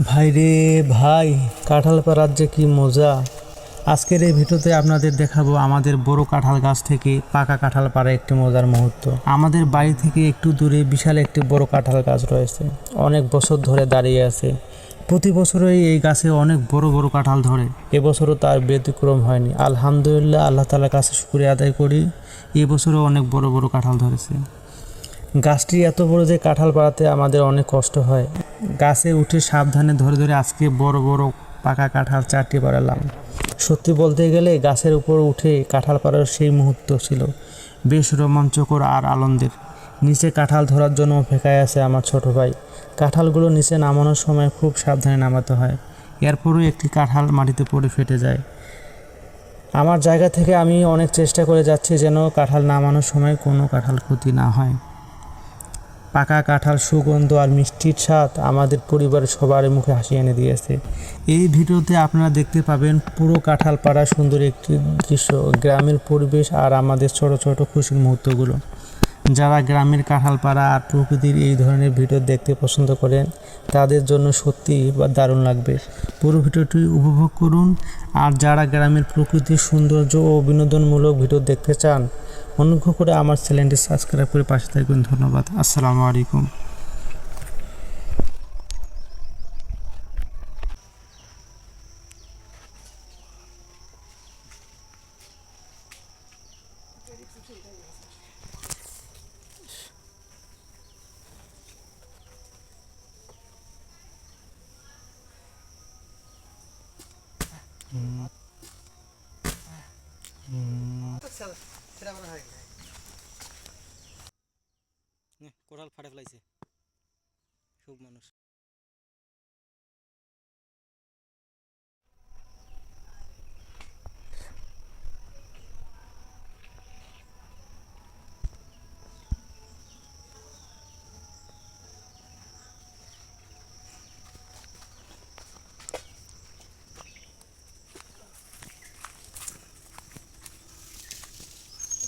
ভাই রে ভাই কাঁঠাল পাড়ার যে কি মজা? আজকের এই ভিডিওতে আপনাদের দেখাবো আমাদের বড় কাঁঠাল গাছ থেকে পাকা কাঁঠাল পাড়া একটি মজার মুহূর্ত। আমাদের বাড়ি থেকে একটু দূরে বিশাল একটি বড় কাঁঠাল গাছ রয়েছে। অনেক বছর ধরে দাঁড়িয়ে আছে। প্রতি বছরই এই গাছে অনেক বড় বড় কাঁঠাল ধরে। এবছরও তার ব্যতিক্রম হয়নি। আলহামদুলিল্লাহ, আল্লাহ তালার কাছে শুক্রিয়া আদায় করি। এবছরও অনেক বড় বড় কাঁঠাল ধরেছে। গাছটি এত বড় যে কাঁঠাল পাড়াতে আমাদের অনেক কষ্ট হয়। গাছে উঠে সাবধানে ধরে ধরে আজকে বড় বড় পাকা কাঁঠাল চারটি পাড়ালাম। সত্যি বলতে গেলে গাছের উপর উঠে কাঁঠাল পাড়ার সেই মুহূর্ত ছিল। বেশ রোমাঞ্চকর আর আনন্দের। নিচে কাঁঠাল ধরার জন্য অপেক্ষায় আছে আমার ছোট ভাই। কাঁঠালগুলো নিচে নামানোর সময় খুব সাবধানে নামাতে হয়। এরপরও একটি কাঁঠাল মাটিতে পড়ে ফেটে যায়। আমার জায়গা থেকে আমি অনেক চেষ্টা করে যাচ্ছি যেন কাঁঠাল নামানোর সময় কোনো কাঁঠাল ক্ষতি না হয়। পাকা কাঁঠাল, সুগন্ধ আর মিষ্টির স্বাদ আমাদের পরিবারের সবার মুখে হাসি এনে দিয়েছে। এই ভিডিওতে আপনারা দেখতে পাবেন পুরো কাঁঠাল পাড়া সুন্দর একটি দৃশ্য, গ্রামের পরিবেশ আর আমাদের ছোট ছোট খুশির মুহূর্তগুলো। যারা গ্রামের কাঁঠাল পাড়া আর প্রকৃতির এই ধরনের ভিডিও দেখতে পছন্দ করেন, তাদের জন্য সত্যি বা দারুণ লাগবে। পুরো ভিডিওটি উপভোগ করুন। আর যারা গ্রামের প্রকৃতির সৌন্দর্য ও বিনোদনমূলক ভিডিও দেখতে চান অনুগ্রহ করে আমার চ্যানেলটি সাবস্ক্রাইব করে পাশে থাকবেন। ধন্যবাদ। আসসালামু আলাইকুম। কোরাল ফাটে ফেলাইছে। খুব মানুষ।